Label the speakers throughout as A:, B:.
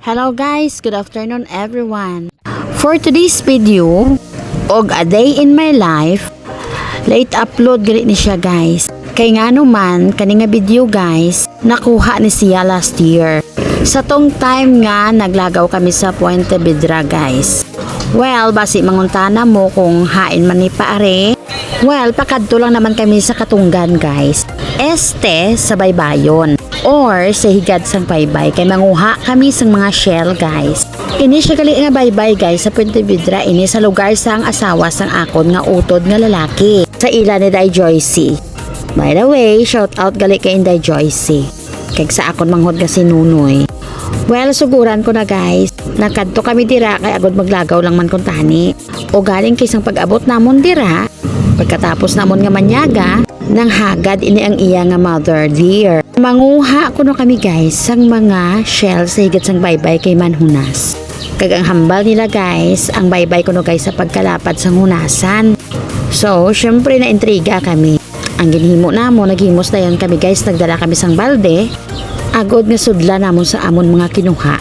A: Hello guys, good afternoon everyone. For today's video, og a day in my life, late upload gali ni siya guys. Kay nga naman, kani nga video guys, nakuha ni siya last year. Sa tong time nga, naglagaw kami sa Puente Vedra guys. Well, basi manguntana mo kung hain man ni paare. Well, pakadto lang naman kami sa Katunggan guys. Este sa Baybayon or sa higad sang baybay kay manguha kami sang mga shell guys. Ini siya gali nga baybay guys sa Puente Vedra ini sa lugar sang asawa sang akon nga utod nga lalaki sa ila ni Day Joycey. By the way, shout out gali kay Inday Joycey. Kag sa akon manghod nga si Nunoy. Well, suguran ko na guys. Nakadto kami dira kay agod maglagaw lang man kun tani. O galing kisang pag-abot namon dira, pagkatapos namon nga manyaga, nang hagad ini ang iya nga mother dear. Manguha ko no kami guys sang mga shell sa higit sang baybay kay Manhunas. Kag ang hambal nila guys, ang baybay ko no guys sa pagkalapad sang hunasan. So, syempre na intriga kami. Ang ginhimo namo, naghimos na yan kami guys, nagdala kami sang balde. Agod nga sudla namon sa amon mga kinuha.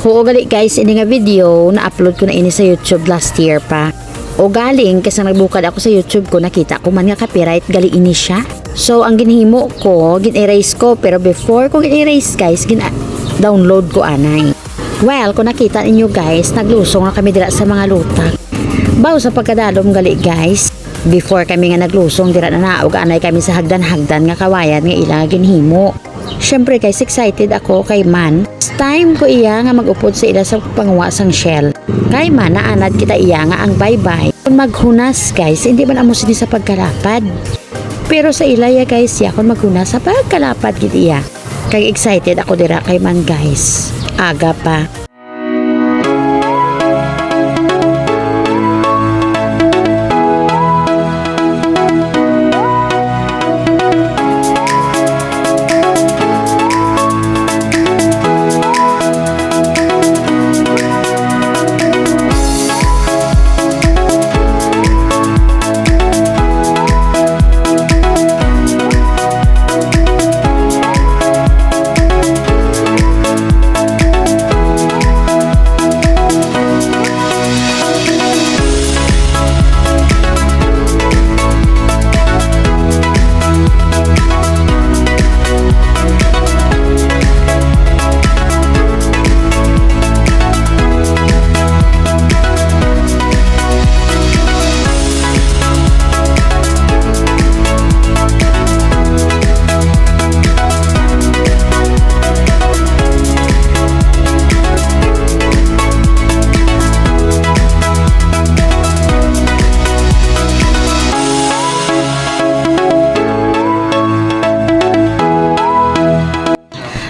A: Oo gali guys, ini nga video na upload ko na ini sa YouTube last year pa. O galing kasi nagbukad ako sa YouTube ko nakita ko man nga copyright gali ini siya. So ang ginhimo ko, gin-erase ko pero before ko gin-erase guys, gin-download ko anay. Well, kung nakita ninyo guys, naglusong na kami dira sa mga lutak. Baw sa pagkadalom gali guys, before kami nga naglusong dira na naog anay kami sa hagdan-hagdan nga kawayan nga ila ginhimo. Syempre guys, excited ako kay Man. Time ko iya nga magupod sa ila sa panguwa sang shell. Kay Man, naanad kita iya nga ang bye-bye. Kung maghunas guys, hindi man amo sini sa pagkalapad. Pero sa ilaya guys, ya kung maghunas sa pagkalapad gid iya. Kay excited ako dira kay Man guys. Aga pa.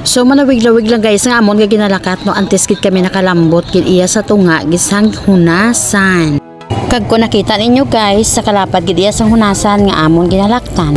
A: So manawig-lawig lang guys nga amon nga ginalakat no antes kit kami nakalambot gid iya sa tunga gisang hunasan. Kag ko nakita ninyo guys sa kalapad gid iya sang hunasan nga amon ginalaktan.